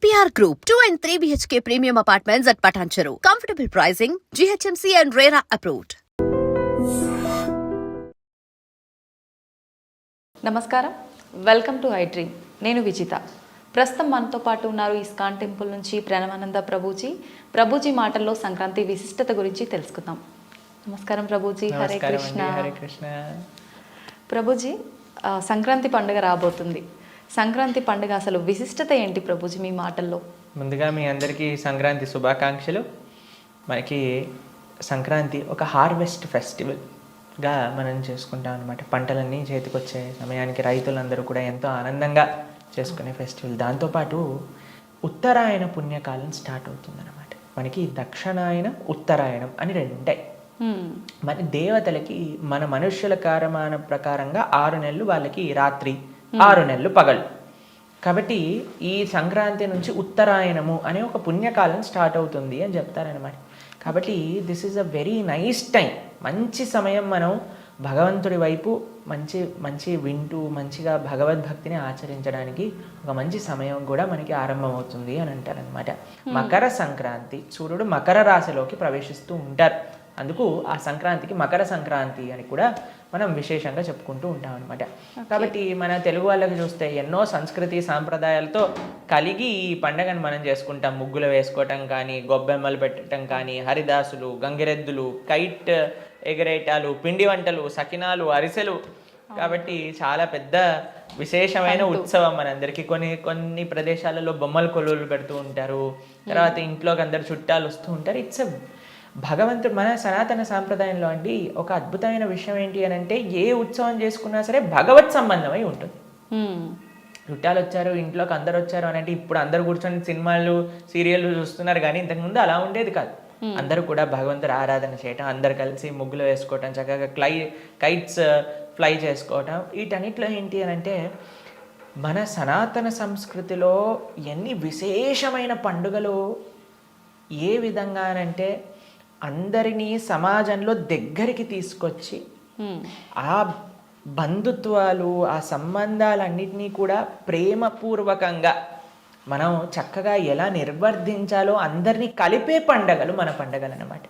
APR Group, 2 and 3 BHK premium apartments at Patancheru. Comfortable pricing, GHMC and RERA approved. నమస్కారం. Welcome to I dream నేను విజిత. ప్రస్తుతం మనతో పాటు ఉన్నారు ఇస్కాన్ టెంపుల్ నుంచి ప్రణవానంద ప్రభుజీ. ప్రభుజీ మాటల్లో సంక్రాంతి విశిష్టత గురించి తెలుసుకుందాం. నమస్కారం ప్రభుజీ. హరే కృష్ణ అండి, హరే కృష్ణ. ప్రభుజీ సంక్రాంతి పండుగ రాబోతుంది. సంక్రాంతి పండుగ అసలు విశిష్టత ఏంటి ప్రభుజీ మీ మాటల్లో? ముందుగా మీ అందరికీ సంక్రాంతి శుభాకాంక్షలు. మనకి సంక్రాంతి ఒక హార్వెస్ట్ ఫెస్టివల్గా మనం చేసుకుంటాం అనమాట పంటలన్నీ చేతికొచ్చే సమయానికి రైతులందరూ కూడా ఎంతో ఆనందంగా చేసుకునే ఫెస్టివల్. దాంతోపాటు ఉత్తరాయణ పుణ్యకాలం స్టార్ట్ అవుతుందన్నమాట. మనకి దక్షిణాయనం ఉత్తరాయణం అని రెండు ఉంటాయి. మరి దేవతలకి మన మనుష్యుల కారమాన ప్రకారంగా ఆరు నెలలు వాళ్ళకి రాత్రి. ఆరు నెలలు పగలు. కాబట్టి ఈ సంక్రాంతి నుంచి ఉత్తరాయణము అనే ఒక పుణ్యకాలం స్టార్ట్ అవుతుంది అని చెప్తారనమాట కాబట్టి this is a very nice time మంచి సమయం మనం భగవంతుడి వైపు మంచి మంచి వింటూ మంచిగా భగవద్భక్తిని ఆచరించడానికి ఒక మంచి సమయం కూడా మనకి ఆరంభమవుతుంది అని అంటారనమాట మకర సంక్రాంతి సూర్యుడు మకర రాశిలోకి ప్రవేశిస్తూ ఉంటారు. అందుకు ఆ సంక్రాంతికి మకర సంక్రాంతి అని కూడా మనం విశేషంగా చెప్పుకుంటూ ఉంటాం అనమాట కాబట్టి మన తెలుగు వాళ్ళకి చూస్తే ఎన్నో సంస్కృతి సాంప్రదాయాలతో కలిగి ఈ పండగను మనం చేసుకుంటాం. ముగ్గులు వేసుకోవటం కానీ గొబ్బెమ్మలు పెట్టడం కానీ హరిదాసులు గంగిరెద్దులు కైట్ ఎగరేటాలు పిండి వంటలు సకినాలు అరిసెలు. కాబట్టి చాలా పెద్ద విశేషమైన ఉత్సవం మనందరికీ కొన్ని కొన్ని ప్రదేశాలలో బొమ్మల కొలువులు పెడుతూ ఉంటారు. తర్వాత ఇంట్లోకి అందరు చుట్టాలు వస్తూ ఉంటారు. ఇట్స్ భగవంతుడు మన సనాతన సాంప్రదాయంలో అండి ఒక అద్భుతమైన విషయం ఏంటి అని అంటే ఏ ఉత్సవం చేసుకున్నా సరే భగవత్ సంబంధమై ఉంటుంది. చుట్టాలు వచ్చారు ఇంట్లోకి అందరు వచ్చారు అని అంటే ఇప్పుడు అందరు కూర్చొని సినిమాలు సీరియళ్ళు చూస్తున్నారు కానీ ఇంతకుముందు అలా ఉండేది కాదు. అందరూ కూడా భగవంతుడు ఆరాధన చేయటం అందరు కలిసి ముగ్గులు వేసుకోవటం చక్కగా క్లై కైట్స్ ఫ్లై చేసుకోవటం వీటన్నిటిలో ఏంటి అని అంటే మన సనాతన సంస్కృతిలో ఎన్ని విశేషమైన పండుగలు ఏ విధంగానంటే అందరినీ సమాజంలో దగ్గరికి తీసుకొచ్చి. ఆ బంధుత్వాలు ఆ సంబంధాలన్నిటినీ కూడా ప్రేమపూర్వకంగా మనం చక్కగా ఎలా నిర్వర్ధించాలో అందరినీ కలిపే పండగలు మన పండగలు అనమాట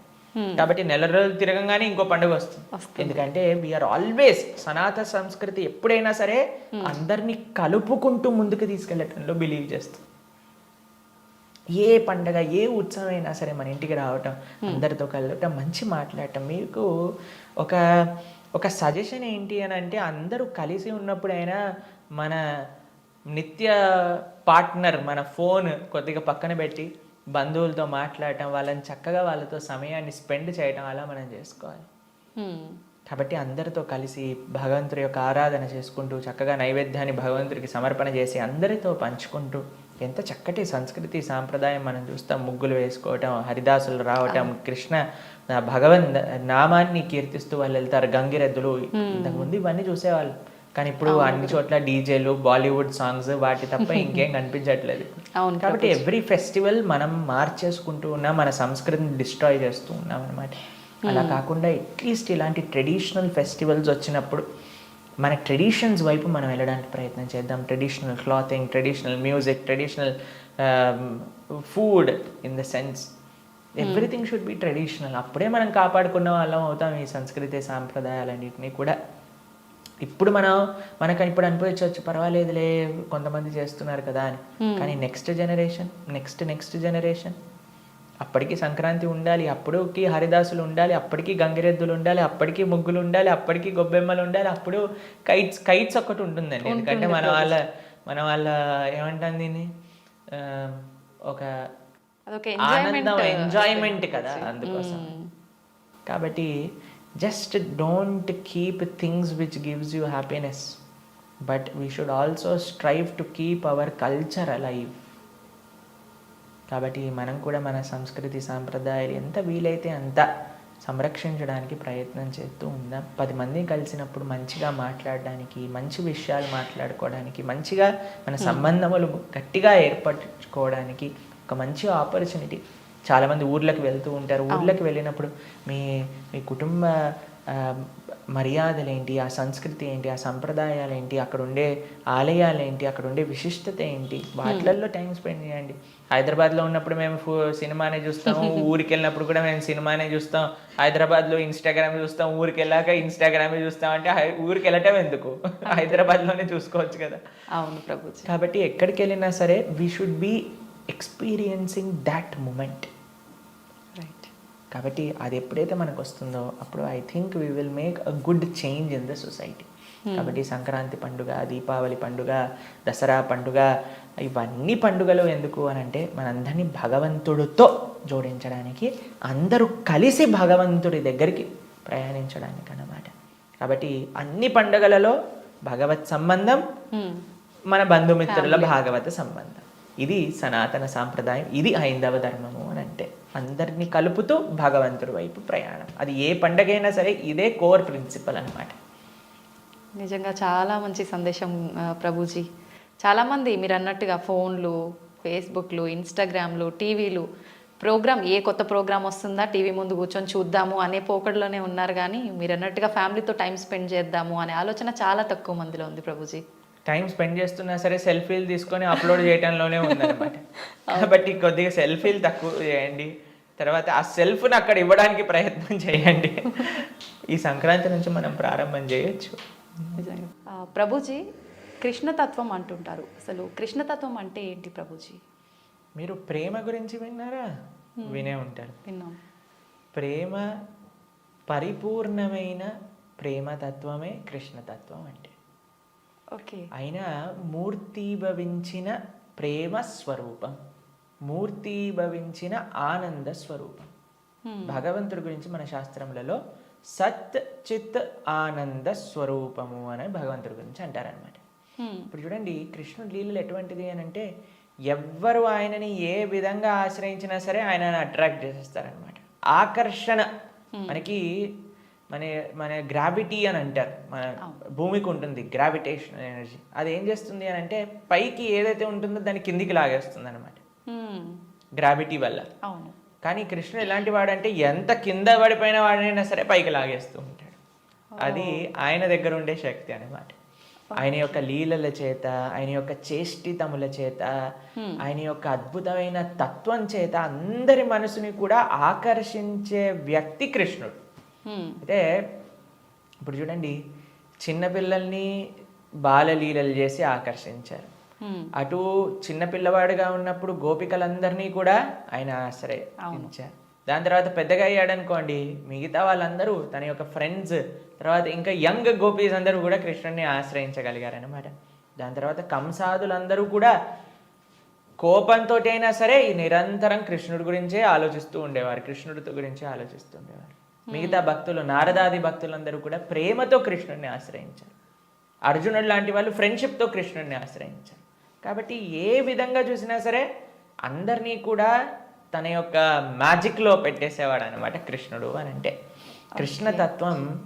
కాబట్టి నెల రోజులు తిరగంగానే ఇంకో పండుగ వస్తుంది. ఎందుకంటే వీఆర్ ఆల్వేస్ సనాతన సంస్కృతి ఎప్పుడైనా సరే అందరినీ కలుపుకుంటూ ముందుకు తీసుకెళ్ళటంలో బిలీవ్ చేస్తుంది. ఏ పండగ ఏ ఉత్సవం అయినా సరే మన ఇంటికి రావటం అందరితో కలవటం మంచి మాట్లాడటం. మీకు ఒక ఒక సజెషన్ ఏంటి అని అంటే అందరూ కలిసి ఉన్నప్పుడైనా మన నిత్య పార్ట్నర్ మన ఫోన్ కొద్దిగా పక్కన పెట్టి బంధువులతో మాట్లాడటం వాళ్ళని చక్కగా వాళ్ళతో సమయాన్ని స్పెండ్ చేయటం అలా మనం చేసుకోవాలి. కాబట్టి అందరితో కలిసి భగవంతుడి యొక్క ఆరాధన చేసుకుంటూ చక్కగా నైవేద్యాన్ని భగవంతుడికి సమర్పణ చేసి అందరితో పంచుకుంటూ ఎంత చక్కటి సంస్కృతి సాంప్రదాయం మనం చూస్తాం. ముగ్గులు వేసుకోవటం హరిదాసులు రావటం కృష్ణ భగవన్ నామాన్ని కీర్తిస్తూ వాళ్ళు వెళ్తారు. గంగిరెద్దులు ఇంతకుముందు ఇవన్నీ చూసేవాళ్ళు. కానీ ఇప్పుడు అన్ని చోట్ల డీజేలు బాలీవుడ్ సాంగ్స్ వాటి తప్ప ఇంకేం కనిపించట్లేదు. కాబట్టి ఎవ్రీ ఫెస్టివల్ మనం మార్చేసుకుంటూ ఉన్నాం. మన సంస్కృతిని డిస్ట్రాయ్ చేస్తూ ఉన్నాం అనమాట అలా కాకుండా అట్లీస్ట్ ఇలాంటి ట్రెడిషనల్ ఫెస్టివల్స్ వచ్చినప్పుడు మన ట్రెడిషన్స్ వైపు మనం వెళ్ళడానికి ప్రయత్నం చేద్దాం. Traditional clothing traditional music traditional food in the sense everything should be traditional అప్పుడే మనం కాపాడుకున్న వాళ్ళం అవుతాం ఈ సంస్కృతి సాంప్రదాయాలన్నింటినీ కూడా. ఇప్పుడు మనం మనకు ఇప్పుడు అనిపించవచ్చు పర్వాలేదులే కొంతమంది చేస్తున్నారు కదా అని. కానీ next generation next next generation అప్పటికి సంక్రాంతి ఉండాలి అప్పుడుకి హరిదాసులు ఉండాలి అప్పటికి గంగిరెద్దులు ఉండాలి అప్పటికి ముగ్గులు ఉండాలి అప్పటికి గొబ్బెమ్మలు ఉండాలి అప్పుడు కైట్స్ కైట్స్ ఒకటి ఉంటుందండి. ఎందుకంటే మన వాళ్ళ మన వాళ్ళ ఏమంటాం దీన్ని? ఒక ఆనందం ఎంజాయ్మెంట్ కదా అందుకోసం. కాబట్టి just don't keep things which gives you happiness but we should also strive to keep our culture alive కాబట్టి మనం కూడా మన సంస్కృతి సాంప్రదాయాలు ఎంత వీలైతే అంత సంరక్షించడానికి ప్రయత్నం చేస్తూ ఉందాం. పది మంది కలిసినప్పుడు మంచిగా మాట్లాడడానికి మంచి విషయాలు మాట్లాడుకోవడానికి మంచిగా మన సంబంధములు గట్టిగా ఏర్పరచుకోవడానికి ఒక మంచి ఆపర్చునిటీ చాలామంది ఊర్లకు వెళ్తూ ఉంటారు. ఊర్లకు వెళ్ళినప్పుడు మీ మీ కుటుంబ ఆ, మర్యాదలు ఏంటి ఆ సంస్కృతి ఏంటి? ఆ సంప్రదాయాలు ఏంటి అక్కడ ఉండే ఆలయాలు ఏంటి అక్కడ ఉండే విశిష్టత ఏంటి వాటిలలో టైం స్పెండ్ చేయండి. హైదరాబాద్లో ఉన్నప్పుడు మేము ఫు- సినిమానే చూస్తాం ఊరికి వెళ్ళినప్పుడు కూడా మేము సినిమానే చూస్తాం. హైదరాబాద్లో ఇన్స్టాగ్రామ్ చూస్తాం. ఊరికి వెళ్ళాక ఇన్స్టాగ్రామే చూస్తాం. అంటే ఊరికి వెళ్ళటం ఎందుకు? హైదరాబాద్లోనే చూసుకోవచ్చు కదా. అవును ప్రభుజీ. కాబట్టి ఎక్కడికి వెళ్ళినా సరే we should be experiencing that moment కాబట్టి అది ఎప్పుడైతే మనకు వస్తుందో అప్పుడు I think we will make a good change in the society కాబట్టి సంక్రాంతి పండుగ దీపావళి పండుగ దసరా పండుగ ఇవన్నీ పండుగలు ఎందుకు అని అంటే మనందరినీ భగవంతుడితో జోడించడానికి అందరూ కలిసి భగవంతుడి దగ్గరికి ప్రయాణించడానికి అన్నమాట. కాబట్టి అన్ని పండుగలలో భగవత్ సంబంధం మన బంధుమిత్రుల భాగవత సంబంధం. ఇది సనాతన సాంప్రదాయం ఇది హైందవ ధర్మము అందరినీ కలుపుతూ భగవంతుడి వైపు ప్రయాణం. అది ఏ పండగైనా సరే ఇదే కోర్ ప్రిన్సిపల్ అనమాట నిజంగా చాలా మంచి సందేశం ప్రభుజీ. చాలామంది మీరు అన్నట్టుగా ఫోన్లు ఫేస్బుక్లు ఇన్స్టాగ్రామ్లు టీవీలు ప్రోగ్రామ్ ఏ కొత్త ప్రోగ్రామ్ వస్తుందా టీవీ ముందు కూర్చొని చూద్దాము అనే పోకడలోనే ఉన్నారు కానీ మీరు అన్నట్టుగా ఫ్యామిలీతో టైం స్పెండ్ చేద్దాము అనే ఆలోచన చాలా తక్కువ మందిలో ఉంది ప్రభుజీ. టైం స్పెండ్ చేస్తున్నా సరే సెల్ఫీలు తీసుకొని అప్లోడ్ చేయడంలోనే ఉందన్నమాట. కాబట్టి కొద్దిగా సెల్ఫీలు తక్కువ చేయండి. తర్వాత ఆ సెల్ఫ్ని అక్కడ ఇవ్వడానికి ప్రయత్నం చేయండి. ఈ సంక్రాంతి నుంచి మనం ప్రారంభం చేయొచ్చు. ప్రభుజీ కృష్ణతత్వం అంటుంటారు. అసలు కృష్ణతత్వం అంటే ఏంటి ప్రభుజీ? మీరు ప్రేమ గురించి విన్నారా? వినే ఉంటారు. విన్నాం. ప్రేమ పరిపూర్ణమైన ప్రేమ తత్వమే కృష్ణతత్వం అంటే. ఓకే. అయినా మూర్తీభవించిన ప్రేమ స్వరూపం మూర్తీభవించిన ఆనంద స్వరూపం. భగవంతుడి గురించి మన శాస్త్రములలో సత్ చిత్ ఆనంద స్వరూపము అని భగవంతుడి గురించి అంటారనమాట ఇప్పుడు చూడండి కృష్ణుడి లీలలు ఎటువంటిది అని అంటే ఎవ్వరు ఆయనని ఏ విధంగా ఆశ్రయించినా సరే ఆయనని అట్రాక్ట్ చేసేస్తారనమాట ఆకర్షణ మనకి మన మన గ్రావిటీ అని అంటారు. మన భూమికి ఉంటుంది గ్రావిటేషన్ ఎనర్జీ అది ఏం చేస్తుంది అని అంటే పైకి ఏదైతే ఉంటుందో దాన్ని కిందికి లాగేస్తుంది అనమాట గ్రావిటీ వల్ల. కానీ కృష్ణుడు ఎలాంటి వాడంటే ఎంత కింద పడిపోయిన వాడినైనా సరే పైకి లాగేస్తూ ఉంటాడు. అది ఆయన దగ్గర ఉండే శక్తి అన్నమాట. ఆయన యొక్క లీలల చేత ఆయన యొక్క చేష్టితముల చేత ఆయన యొక్క అద్భుతమైన తత్వం చేత అందరి మనసుని కూడా ఆకర్షించే వ్యక్తి కృష్ణుడు. అయితే ఇప్పుడు చూడండి చిన్నపిల్లల్ని బాలలీలలు చేసి ఆకర్షించారు. అటు చిన్న పిల్లవాడిగా ఉన్నప్పుడు గోపికలందరినీ కూడా ఆయన ఆశ్రయించారు. దాని తర్వాత పెద్దగా అయ్యాడనుకోండి మిగతా వాళ్ళందరూ తన యొక్క ఫ్రెండ్స్ తర్వాత ఇంకా యంగ్ గోపీస్ అందరూ కూడా కృష్ణుడిని ఆశ్రయించగలిగారు అనమాట దాని తర్వాత కంసాదులందరూ కూడా కోపంతో అయినా సరే నిరంతరం కృష్ణుడి గురించే ఆలోచిస్తూ ఉండేవారు కృష్ణుడి గురించే ఆలోచిస్తూ ఉండేవారు. మిగతా భక్తులు నారదాది భక్తులందరూ కూడా ప్రేమతో కృష్ణుడిని ఆశ్రయించారు. అర్జునుడు లాంటి వాళ్ళు ఫ్రెండ్షిప్తో కృష్ణుడిని ఆశ్రయించారు. కాబట్టి ఏ విధంగా చూసినా సరే అందరినీ కూడా తన యొక్క మ్యాజిక్లో పెట్టేసేవాడు అనమాట కృష్ణుడు అని అంటే. కృష్ణతత్వం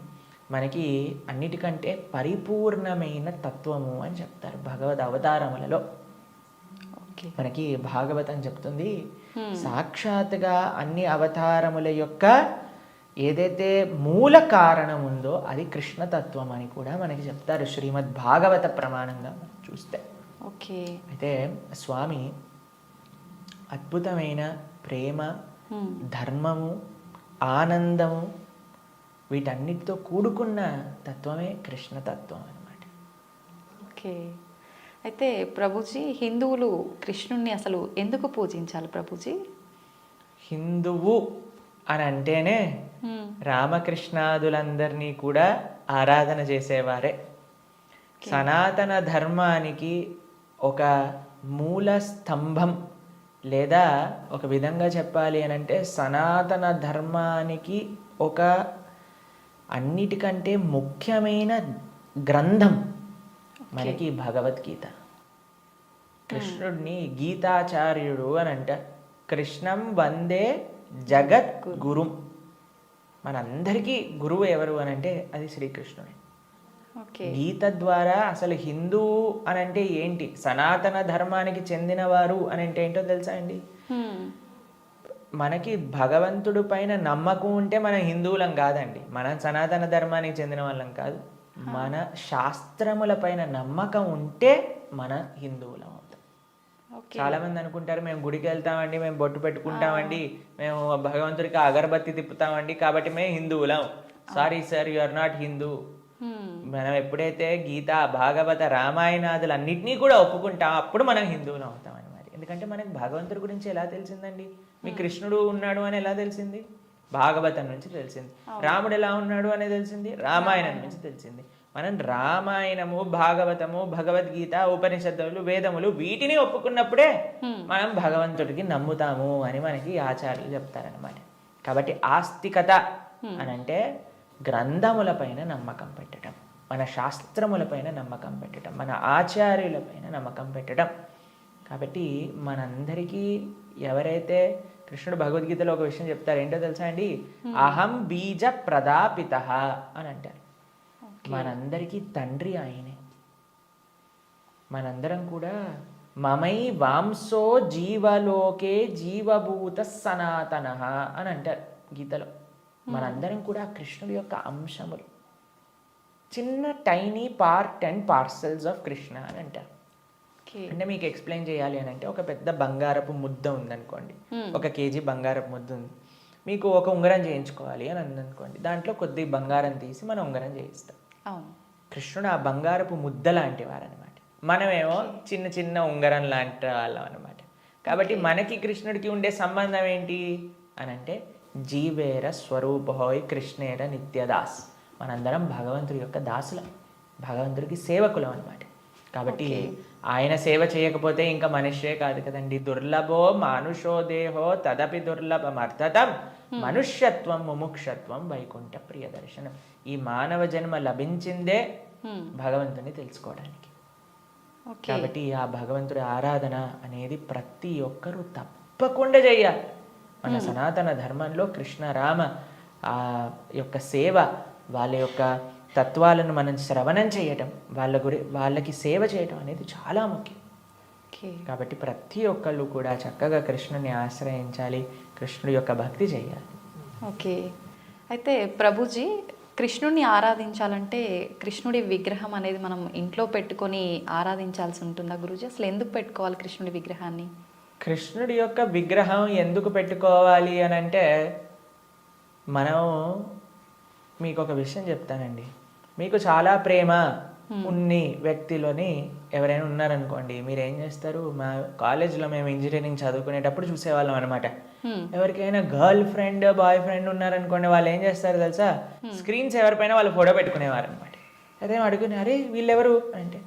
మనకి అన్నిటికంటే పరిపూర్ణమైన తత్వము అని చెప్తారు భగవద్ అవతారములలో. మనకి భాగవతం చెప్తుంది సాక్షాత్గా అన్ని అవతారముల యొక్క ఏదైతే మూల కారణం ఉందో అది కృష్ణతత్వం అని కూడా మనకి చెప్తారు శ్రీమద్ భాగవత ప్రమాణంగా చూస్తే. ఓకే. అయితే స్వామి అద్భుతమైన ప్రేమ ధర్మము ఆనందము వీటన్నిటితో కూడుకున్న తత్వమే కృష్ణతత్వం అన్నమాట. ఓకే. అయితే ప్రభుజీ హిందువులు కృష్ణుణ్ణి అసలు ఎందుకు పూజించాలి ప్రభుజీ? హిందువు అని అంటేనే రామకృష్ణాదులందరినీ కూడా ఆరాధన చేసేవారే. సనాతన ధర్మానికి ఒక మూల స్తంభం లేదా ఒక విధంగా చెప్పాలి అని అంటే సనాతన ధర్మానికి ఒక అన్నిటికంటే ముఖ్యమైన గ్రంథం మనకి భగవద్గీత. కృష్ణుడిని గీతాచార్యుడు అని అంటారు కృష్ణం వందే జగత్ గురుం మనందరికీ గురువు ఎవరు అని అంటే అది శ్రీకృష్ణుడే. గీత ద్వారా అసలు హిందువు అని అంటే ఏంటి? సనాతన ధర్మానికి చెందినవారు అని అంటే ఏంటో తెలుసా అండి? మనకి భగవంతుడి పైన నమ్మకం ఉంటే మనం హిందువులం కాదండి. మనం సనాతన ధర్మానికి చెందిన వాళ్ళం కాదు మన శాస్త్రముల పైన నమ్మకం ఉంటే మన హిందువులం. చాలా మంది అనుకుంటారు మేము గుడికి వెళ్తామండి మేము బొట్టు పెట్టుకుంటామండి మేము భగవంతుడికి అగరబత్తి తిప్పుతామండి కాబట్టి మేము హిందువులం. Sorry sir you are not Hindu. మనం ఎప్పుడైతే గీత భాగవత రామాయణాదులు అన్నిటినీ కూడా ఒప్పుకుంటాం అప్పుడు మనం హిందువులం అవుతాం అనమాట ఎందుకంటే మనకి భగవంతుడి గురించి ఎలా తెలిసిందండి? మీ కృష్ణుడు ఉన్నాడు అని ఎలా తెలిసింది? భాగవతం నుంచి తెలిసింది. రాముడు ఎలా ఉన్నాడు అని తెలిసింది? రామాయణం. నుంచి తెలిసింది. మనం రామాయణము భాగవతము భగవద్గీత ఉపనిషత్తులు వేదములు వీటిని ఒప్పుకున్నప్పుడే మనం భగవంతుడికి నమ్ముతాము అని మనకి ఆచార్యులు చెప్తారనమాట కాబట్టి ఆస్తికత అని అంటే గ్రంథములపైన నమ్మకం పెట్టడం మన శాస్త్రములపైన నమ్మకం పెట్టడం మన ఆచార్యులపైన నమ్మకం పెట్టడం కాబట్టి మనందరికీ ఎవరైతే కృష్ణుడు భగవద్గీతలో ఒక విషయం చెప్తారు ఏంటో తెలుసా అండి? అహం బీజ ప్రదాపిత అని అంటారు. మనందరికీ తండ్రి ఆయనే. మనందరం కూడా మమై వాంసో జీవలోకే జీవభూత సనాతన అని అంటారు గీతలో. మనందరం కూడా కృష్ణుడి యొక్క అంశములు. చిన్న tiny part and parcels of Krishna అని అంటారు. అంటే మీకు ఎక్స్ప్లెయిన్ చేయాలి అని అంటే ఒక పెద్ద బంగారపు ముద్ద ఉందనుకోండి. ఒక కేజీ బంగారపు ముద్ద ఉంది. మీకు ఒక ఉంగరం చేయించుకోవాలి అని అందనుకోండి దాంట్లో కొద్ది బంగారం తీసి మనం ఉంగరం చేయిస్తాం. కృష్ణుడు ఆ బంగారపు ముద్ద లాంటి వారనమాట మనమేమో చిన్న చిన్న ఉంగరం లాంటి వాళ్ళం అనమాట కాబట్టి మనకి కృష్ణుడికి ఉండే సంబంధం ఏంటి? అని అంటే జీవేర స్వరూపహోయ్ కృష్ణేర నిత్యదాస్. మనందరం భగవంతుడి యొక్క దాసులం. భగవంతుడికి సేవకులం అనమాట కాబట్టి ఆయన సేవ చేయకపోతే ఇంకా మనుష్యే కాదు కదండి. దుర్లభో మానుషో దేహో తదపి దుర్లభమర్థతం మనుష్యత్వం ముముక్షత్వం వైకుంఠ ప్రియ దర్శనం. ఈ మానవ జన్మ లభించిందే హ్మ్. భగవంతుని తెలుసుకోవడానికి. కాబట్టి ఆ భగవంతుడి ఆరాధన అనేది ప్రతి ఒక్కరూ తప్పకుండా చేయాలి. మన సనాతన ధర్మంలో కృష్ణ రామ ఆ యొక్క సేవ వాళ్ళ యొక్క తత్వాలను మనం శ్రవణం చేయటం వాళ్ళ గురి వాళ్ళకి సేవ చేయటం అనేది చాలా ముఖ్యం. కాబట్టి ప్రతి ఒక్కళ్ళు కూడా చక్కగా కృష్ణుని ఆశ్రయించాలి కృష్ణుడి యొక్క భక్తి చేయాలి. ఓకే. అయితే ప్రభుజీ కృష్ణుడిని ఆరాధించాలంటే కృష్ణుడి విగ్రహం అనేది మనం ఇంట్లో పెట్టుకొని ఆరాధించాల్సి ఉంటుందా గురుజీ? అసలు ఎందుకు పెట్టుకోవాలి కృష్ణుడి విగ్రహాన్ని? కృష్ణుడి యొక్క విగ్రహం ఎందుకు పెట్టుకోవాలి అని అంటే మనం మీకు ఒక విషయం చెప్తానండి. మీకు చాలా ప్రేమ ఉన్ని వ్యక్తిలోని ఎవరైనా ఉన్నారనుకోండి మీరు ఏం చేస్తారు? మా కాలేజ్లో మేము ఇంజనీరింగ్ చదువుకునేటప్పుడు చూసేవాళ్ళం అనమాట ఎవరికైనా గర్ల్ ఫ్రెండ్ బాయ్ ఫ్రెండ్ ఉన్నారనుకోండి వాళ్ళు ఏం చేస్తారు తెలుసా? స్క్రీన్స్ ఎవరిపైన వాళ్ళు ఫోటో పెట్టుకునేవారు అనమాట అదే అడుగుని అరే వీళ్ళెవరు? అంటే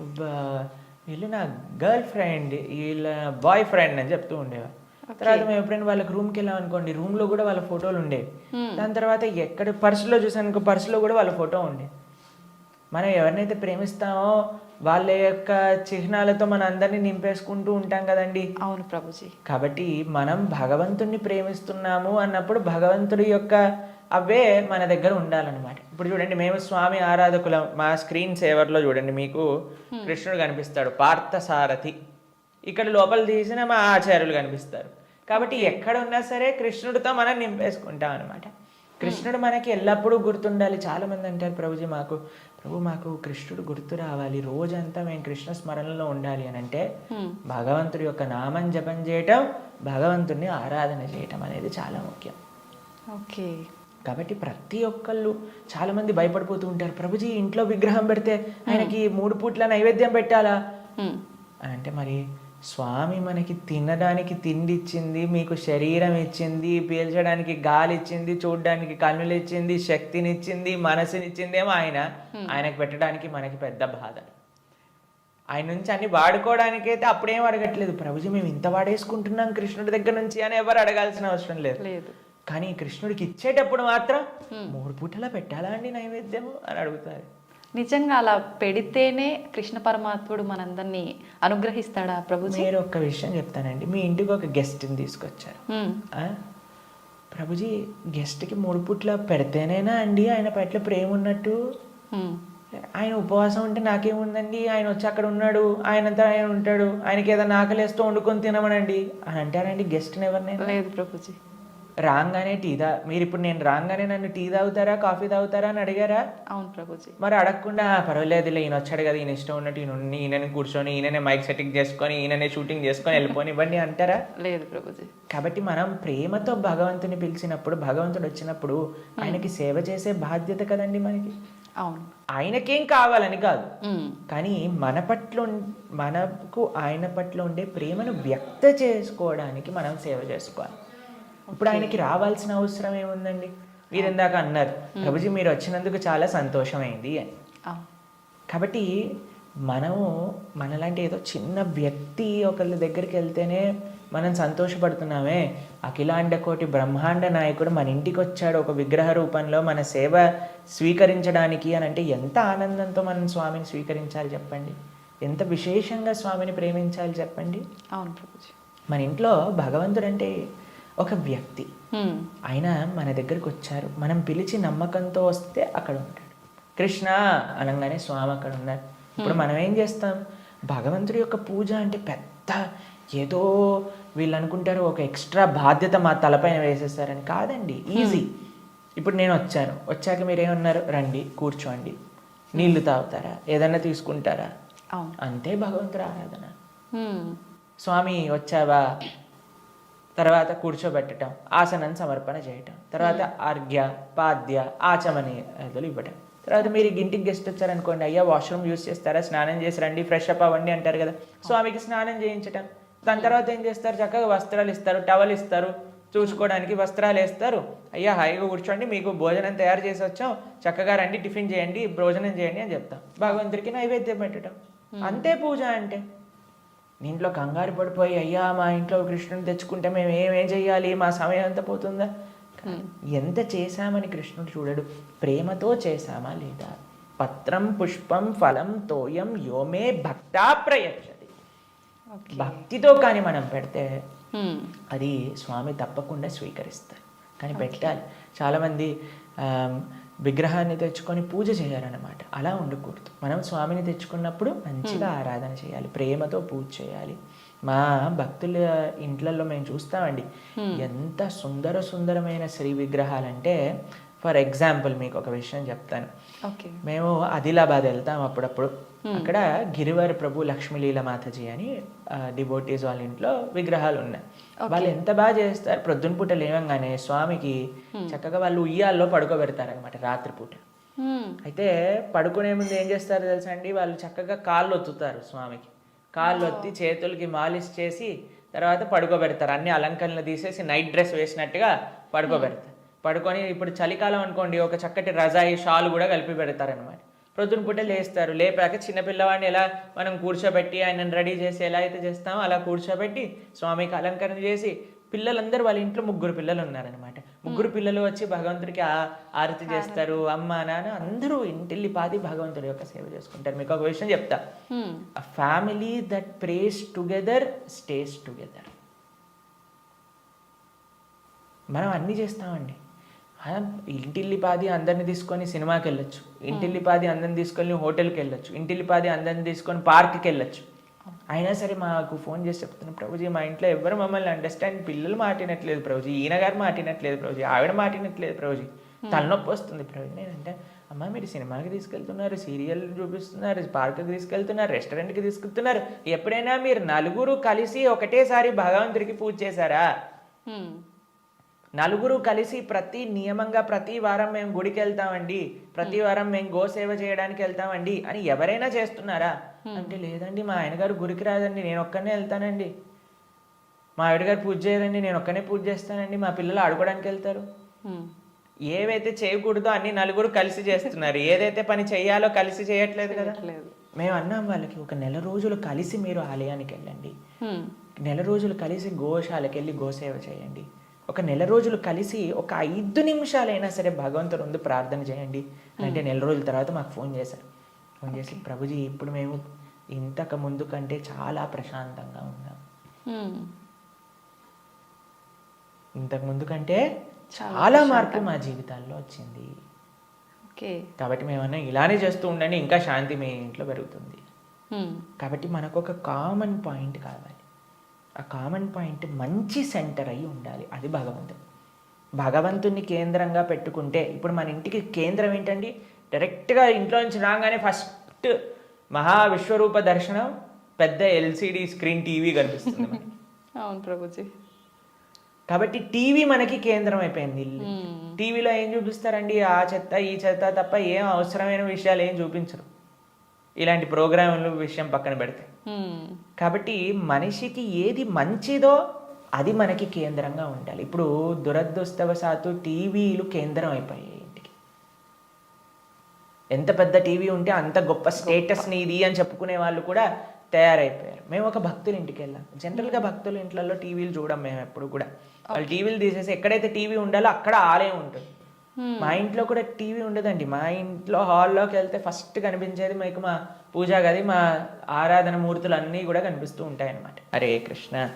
"బా- వీళ్ళు నా గర్ల్ ఫ్రెండ్ వీళ్ళ బాయ్ ఫ్రెండ్ అని చెప్తూ ఉండేవారు. తర్వాత మేము ఎప్పుడైనా వాళ్ళకి రూమ్కి వెళ్ళాం అనుకోండి రూమ్లో కూడా వాళ్ళ ఫోటోలు ఉండేవి. దాని తర్వాత ఎక్కడ పర్సులో చూసాను పర్సులో కూడా వాళ్ళ ఫోటో ఉండే. మనం ఎవరినైతే ప్రేమిస్తామో వాళ్ళ యొక్క చిహ్నాలతో మన అందరినీ నింపేసుకుంటూ ఉంటాం కదండి. అవును ప్రభుజీ. కాబట్టి మనం భగవంతుణ్ణి ప్రేమిస్తున్నాము అన్నప్పుడు భగవంతుడి యొక్క అవే మన దగ్గర ఉండాలన్నమాట. ఇప్పుడు చూడండి మేము స్వామి ఆరాధకులం. మా స్క్రీన్ సేవర్లో చూడండి మీకు కృష్ణుడు కనిపిస్తాడు పార్థసారథి. ఇక్కడ లోపల తీసిన మా ఆచార్యులు కనిపిస్తారు. కాబట్టి ఎక్కడ ఉన్నా సరే కృష్ణుడితో మనం నింపేసుకుంటాం అనమాట కృష్ణుడు మనకి ఎల్లప్పుడూ గుర్తుండాలి. చాలా మంది అంటారు ప్రభుజీ మాకు ప్రభు మాకు కృష్ణుడు గుర్తు రావాలి. రోజంతా మేము కృష్ణ స్మరణలో ఉండాలి. అని అంటే భగవంతుడి యొక్క నామం జపం చేయటం భగవంతుడిని ఆరాధన చేయటం అనేది చాలా ముఖ్యం. ఓకే. కాబట్టి ప్రతి ఒక్కళ్ళు చాలా మంది భయపడిపోతూ ఉంటారు ప్రభుజీ ఇంట్లో విగ్రహం పెడితే ఆయనకి మూడు పూట్ల నైవేద్యం పెట్టాలా? అంటే మరి స్వామి మనకి తినడానికి తిండి ఇచ్చింది మీకు శరీరం ఇచ్చింది పీల్చడానికి గాలి ఇచ్చింది చూడడానికి కన్నులు ఇచ్చింది శక్తిని ఇచ్చింది మనసునిచ్చింది ఏమో ఆయన. ఆయనకు పెట్టడానికి మనకి పెద్ద బాధ. ఆయన నుంచి అన్ని వాడుకోవడానికి అయితే అప్పుడేం అడగట్లేదు. ప్రభుజీ మేము ఇంత వాడేసుకుంటున్నాం కృష్ణుడి దగ్గర నుంచి అని ఎవరు అడగాల్సిన అవసరం లేదు. లేదు. కానీ కృష్ణుడికి ఇచ్చేటప్పుడు మాత్రం మూడు పూటలా పెట్టాలా అండి నైవేద్యము అని అడుగుతారు నిజంగా అలా పెడితేనే కృష్ణ పరమాత్ముడు మనందరినీ అనుగ్రహిస్తాడా ప్రభుజీ? మీరు ఒక విషయం చెప్తానండి. మీ ఇంటికి ఒక గెస్ట్ని తీసుకొచ్చారు? ప్రభుజీ గెస్ట్కి మూడు పుట్ల పెడితేనేనా అండి? ఆయన పట్ల ప్రేమ ఉన్నట్టు. ఆయన ఉపవాసం ఉంటే నాకేముందండి? ఆయన వచ్చి అక్కడ ఉన్నాడు. ఆయనంతా ఆయన ఉంటాడు. ఆయనకి ఏదైనా ఆకలేస్తూ వండుకొని తినమనండి. అని అంటారండి గెస్ట్ని ఎవరినైనా? లేదు ప్రభుజీ. రాగానే టీ దా మీరు ఇప్పుడు నేను రాగానే నన్ను టీ తాగుతారా కాఫీ తాగుతారా అని అడిగారా? అవును ప్రభుజీ. మరి అడగకుండా "ఆ, పర్వాలేదులే ఈయన వచ్చాడు కదా ఈయన ఇష్టం ఉన్నట్టు ఈయన ఉండి ఈయనని కూర్చొని ఈయననే మైక్ సెట్టింగ్ చేసుకొని ఈయననే షూటింగ్ చేసుకొని వెళ్ళిపోని ఇవ్వండి అంటారా? లేదు ప్రభుజీ. కాబట్టి మనం ప్రేమతో భగవంతుని పిలిచినప్పుడు భగవంతుడు వచ్చినప్పుడు ఆయనకి సేవ చేసే బాధ్యత కదండి మనకి. అవును. ఆయనకేం కావాలని కాదు. కానీ మన పట్ల మనకు ఆయన పట్ల ఉండే ప్రేమను వ్యక్త చేసుకోవడానికి మనం సేవ చేసుకోవాలి. ఇప్పుడు ఆయనకి రావాల్సిన అవసరం ఏముందండి? మీరు ఇందాక అన్నారు ప్రభుజీ మీరు వచ్చినందుకు చాలా సంతోషమైంది అని. కాబట్టి మనము మనలాంటి ఏదో చిన్న వ్యక్తి ఒకళ్ళ దగ్గరికి వెళ్తేనే మనం సంతోషపడుతున్నామే. అఖిలాండ కోటి బ్రహ్మాండ నాయకుడు మన ఇంటికి వచ్చాడు ఒక విగ్రహ రూపంలో మన సేవ స్వీకరించడానికి అని అంటే ఎంత ఆనందంతో మనం స్వామిని స్వీకరించాలి చెప్పండి? ఎంత విశేషంగా స్వామిని ప్రేమించాలి చెప్పండి? అవును ప్రభుజీ. మన ఇంట్లో భగవంతుడు అంటే ఒక వ్యక్తి. ఆయన మన దగ్గరికి వచ్చారు. మనం పిలిచి నమ్మకంతో వస్తే అక్కడ ఉంటాడు. కృష్ణ అనగానే స్వామి అక్కడ ఉన్నారు. ఇప్పుడు మనం ఏం చేస్తాం? భగవంతుడి యొక్క పూజ అంటే పెద్ద ఏదో వీళ్ళు అనుకుంటారు ఒక ఎక్స్ట్రా బాధ్యత మా తలపైన వేసేస్తారని కాదండి. ఈజీ. ఇప్పుడు నేను వచ్చాను. వచ్చాక మీరేమన్నారు రండి కూర్చోండి. నీళ్ళు తాగుతారా? ఏదన్నా తీసుకుంటారా? అంతే భగవంతుడి ఆరాధన. స్వామి వచ్చావా? తర్వాత కూర్చోబెట్టడం ఆసనం సమర్పణ చేయటం తర్వాత అర్ఘ్య పాద్య ఆచమనీయాలు ఇవ్వటం. తర్వాత మీరు ఇంటికి గెస్ట్ వచ్చారనుకోండి అయ్యా వాష్రూమ్ యూస్ చేస్తారా? స్నానం చేసి రండి ఫ్రెష్ అప్ అవ్వండి అంటారు కదా. స్వామికి స్నానం చేయించటం. దాని తర్వాత ఏం చేస్తారు? చక్కగా వస్త్రాలు ఇస్తారు టవల్ ఇస్తారు. చూసుకోవడానికి వస్త్రాలు వేస్తారు. అయ్యా హాయిగా కూర్చోండి మీకు భోజనం తయారు చేసి వచ్చాం. చక్కగా రండి టిఫిన్ చేయండి భోజనం చేయండి అని చెప్తాం. భగవంతుడికి నైవేద్యం పెట్టడం అంతే పూజ అంటే. నీ ఇంట్లో కంగారు పడిపోయి అయ్యా మా ఇంట్లో కృష్ణుని తెచ్చుకుంటే మేము ఏమేం చెయ్యాలి? మా సమయం అంతా పోతుందా? ఎంత చేశామని కృష్ణుడు చూడడు. ప్రేమతో చేశామా లేదా? పత్రం పుష్పం ఫలం తోయం యోమే భక్తా ప్రయచ్చది భక్తితో కానీ మనం పెడితే. అది స్వామి తప్పకుండా స్వీకరిస్తారు. కానీ పెట్టాలి. చాలామంది విగ్రహాన్ని తెచ్చుకొని పూజ చేయాలన్నమాట. అలా ఉండకూడదు. మనం స్వామిని తెచ్చుకున్నప్పుడు మంచిగా ఆరాధన చేయాలి. ప్రేమతో పూజ చేయాలి. మా భక్తుల ఇంట్లలో మేము చూస్తామండి. ఎంత సుందర సుందరమైన శ్రీ విగ్రహాలంటే ఫర్ ఎగ్జాంపుల్ మీకు ఒక విషయం చెప్తాను. ఓకే. మేము ఆదిలాబాద్ వెళ్తాం అప్పుడప్పుడు. అక్కడ గిరివర్ ప్రభు లక్ష్మీలీల మాతజీ అని డివోటీస్ వాళ్ళ ఇంట్లో విగ్రహాలు ఉన్నాయి. వాళ్ళు ఎంత బాగా చేస్తారు? ప్రొద్దున పూట లేవంగానే స్వామికి చక్కగా వాళ్ళు ఉయ్యాల్లో పడుకోబెడతారు అనమాట రాత్రిపూట. అయితే పడుకునే ముందు ఏం చేస్తారో తెలుసా అండి? వాళ్ళు చక్కగా కాళ్ళు ఒత్తుతారు స్వామికి. కాళ్ళు ఒత్తి చేతులకి మాలిష్ చేసి తర్వాత పడుకోబెడతారు. అన్ని అలంకరణలు తీసేసి నైట్ డ్రెస్ వేసినట్టుగా పడుకోబెడతారు. పడుకొని ఇప్పుడు చలికాలం అనుకోండి ఒక చక్కటి రజాయి షాల్ కూడా కలిపి పెడతారనమాట ప్రొద్దున పూట లేస్తారు. లేపాక చిన్న పిల్లవాడిని ఎలా మనం కూర్చోబెట్టి ఆయనను రెడీ చేసి ఎలా అయితే చేస్తామో అలా కూర్చోబెట్టి స్వామికి అలంకరణ చేసి పిల్లలందరూ వాళ్ళ ఇంట్లో ముగ్గురు పిల్లలు ఉన్నారనమాట ముగ్గురు పిల్లలు వచ్చి భగవంతుడికి ఆరతి చేస్తారు అమ్మ నాన్న అందరూ ఇంటిల్లి పాది భగవంతుడి యొక్క సేవ చేసుకుంటారు. మీకు ఒక విషయం చెప్తా. Family that prays together stays together మనం అన్నీ చేస్తామండి. ఇంటిల్లిపాది అందరిని తీసుకొని సినిమాకి వెళ్ళొచ్చు ఇంటిల్లిపాది అందరిని తీసుకొని హోటల్కి వెళ్ళొచ్చు ఇంటిల్లిపాది అందరిని తీసుకొని పార్క్కి వెళ్ళొచ్చు అయినా సరే మాకు ఫోన్ చేసి చెప్తున్నాను ప్రభుజీ మా ఇంట్లో ఎవరు మమ్మల్ని అండర్స్టాండ్. పిల్లలు మాటినట్లేదు ప్రభుజీ. ఈయన గారు మాటినట్లేదు ప్రభుజీ. ఆవిడ మాటినట్లేదు ప్రభుజీ. తలనొప్పి వస్తుంది ప్రభుజీ. నేనంటే అమ్మ మీరు సినిమాకి తీసుకెళ్తున్నారు సీరియల్ చూపిస్తున్నారు పార్క్కి తీసుకెళ్తున్నారు రెస్టారెంట్కి తీసుకెళ్తున్నారు. ఎప్పుడైనా మీరు నలుగురు కలిసి ఒకటేసారి భగవంతుడికి పూజ చేశారా. నలుగురు కలిసి ప్రతి నియమంగా ప్రతి వారం మేము గుడికి వెళ్తామండి ప్రతి వారం మేము గోసేవ చేయడానికి వెళ్తామండి అని ఎవరైనా చేస్తున్నారా? అంటే లేదండి మా ఆయన గారు గుడికి రాదండి నేను ఒక్కనే వెళ్తానండి. మా ఆవిడ గారు పూజ చేయరండి నేను ఒక్కనే పూజ చేస్తానండి మా పిల్లలు ఆడుకోవడానికి వెళ్తారు. ఏవైతే చేయకూడదో అన్ని నలుగురు కలిసి చేస్తున్నారు. ఏదైతే పని చేయాలో కలిసి చేయట్లేదు కదా? మేము అన్నాం వాళ్ళకి ఒక నెల రోజులు కలిసి మీరు ఆలయానికి వెళ్ళండి. నెల రోజులు కలిసి గోశాలకు వెళ్ళి గోసేవ చేయండి. ఒక నెల రోజులు కలిసి ఒక ఐదు నిమిషాలైనా సరే భగవంతుడు ముందు ప్రార్థన చేయండి. అంటే నెల రోజుల తర్వాత మాకు ఫోన్ చేశారు. ఫోన్ చేసి ప్రభుజీ ఇప్పుడు మేము ఇంతకు ముందు కంటే చాలా ప్రశాంతంగా ఉన్నాం. ఇంతకు ముందు కంటే చాలా మార్పు మా జీవితాల్లో వచ్చింది. ఓకే. కాబట్టి మేమన్నా ఇలానే చేస్తూ ఉండండి ఇంకా శాంతి మీ ఇంట్లో పెరుగుతుంది. కాబట్టి మనకు ఒక కామన్ పాయింట్ కావాలి. ఆ కామన్ పాయింట్ మంచి సెంటర్ అయి ఉండాలి. అది భగవంతుడు. భగవంతుని కేంద్రంగా పెట్టుకుంటే ఇప్పుడు మన ఇంటికి కేంద్రం ఏంటండి? డైరెక్ట్గా ఇంట్లో నుంచి రాగానే ఫస్ట్ మహా విశ్వరూప దర్శనం పెద్ద ఎల్సిడి స్క్రీన్ టీవీ కనిపిస్తుంది మనకి. అవును ప్రభుజీ. కాబట్టి టీవీ మనకి కేంద్రం అయిపోయింది. టీవీలో ఏం చూపిస్తారండి? ఆ చెత్త ఈ చెత్త తప్ప ఏం అవసరమైన విషయాలు ఏం చూపించరు. ఇలాంటి ప్రోగ్రాంలు విషయం పక్కన పెడితే. కాబట్టి మనిషికి ఏది మంచిదో అది మనకి కేంద్రంగా ఉండాలి. ఇప్పుడు దురదృష్టవశాత్తు టీవీలు కేంద్రం అయిపోయాయి ఇంటికి. ఎంత పెద్ద టీవీ ఉంటే అంత గొప్ప స్టేటస్ నీది అని చెప్పుకునే వాళ్ళు కూడా తయారైపోయారు. మేము ఒక భక్తుల ఇంటికి వెళ్ళాం. జనరల్గా భక్తుల ఇంట్లలో టీవీలు చూడం మేము ఎప్పుడు కూడా. వాళ్ళు టీవీలు తీసేసి ఎక్కడైతే టీవీ ఉండాలో అక్కడ ఆలయం ఉంటుంది. మా ఇంట్లో కూడా టీవీ ఉండదండి. మా ఇంట్లో హాల్లోకి వెళ్తే ఫస్ట్ కనిపించేది మీకు మా పూజా గది మా ఆరాధన మూర్తులు అన్నీ కూడా కనిపిస్తూ ఉంటాయి అన్నమాట హరే కృష్ణ.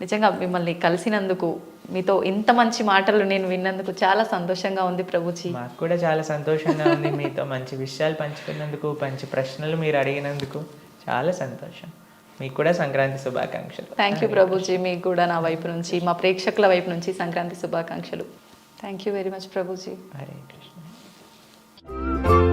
నిజంగా మిమ్మల్ని కలిసినందుకు మీతో ఇంత మంచి మాటలు నేను విన్నందుకు చాలా సంతోషంగా ఉంది ప్రభుజీ. మాకు కూడా చాలా సంతోషంగా ఉంది మీతో మంచి విషయాలు పంచుకున్నందుకు మంచి ప్రశ్నలు మీరు అడిగినందుకు. చాలా సంతోషం. మీకు కూడా సంక్రాంతి శుభాకాంక్షలు. Thank you Prabhuji. మీకు కూడా నా వైపు నుంచి మా ప్రేక్షకుల వైపు నుంచి సంక్రాంతి శుభాకాంక్షలు. Thank you very much Prabhu ji Hare Krishna